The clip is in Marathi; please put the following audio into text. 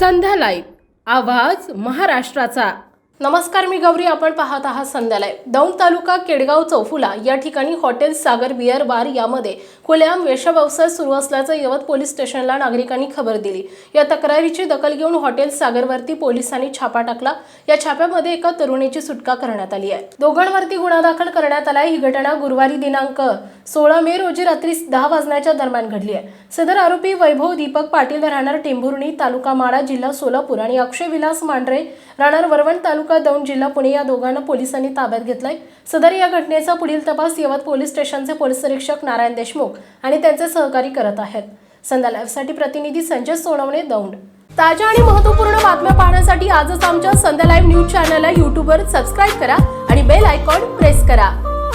संध्या लाईव्ह आवाज महाराष्ट्राचा. नमस्कार मी गौरी. आपण पाहत आहात संध्यालय दौंड तालुका केडगाव चौफुला या ठिकाणी हॉटेल सागर बियर बार यामध्ये खुलेआम वेश्याव्यवसाय सुरू असल्याचं यवत पोलीस स्टेशनला नागरिकांनी खबर दिली. या तक्रारीची दखल घेऊन हॉटेल सागरवरती पोलिसांनी छापा टाकला. या छाप्यामध्ये एका तरुणीची सुटका करण्यात आली आहे. दोघांवरती गुन्हा दाखल करण्यात आलाय ही घटना गुरुवारी दिनांक सोळा मे रोजी रात्री दहा वाजण्याच्या दरम्यान घडली आहे. सदर आरोपी वैभव दीपक पाटील राहणार टेंभुर्णी तालुका माडा जिल्हा सोलापूर आणि अक्षय विलास मांढरे राहणार वरवण तालुका दौंड जिल्हा पुणे या दोघांना पोलिसांनी ताब्यात घेतलाय. सदर या घटनेचा पुढील तपास यवत पोलीस स्टेशनचे पोलीस निरीक्षक नारायण देशमुख आणि त्यांचे सहकारी करत आहेत. संध्या लाईव्हसाठी प्रतिनिधी संजय सोनवणे दौंड. ताज्या आणि महत्त्वपूर्ण बातम्या पाहण्यासाठी आजच आमच्या संध्या लाईव्ह न्यूज चॅनलला यूट्यूबवर सबस्क्राईब करा आणि बेल आयकॉन प्रेस करा.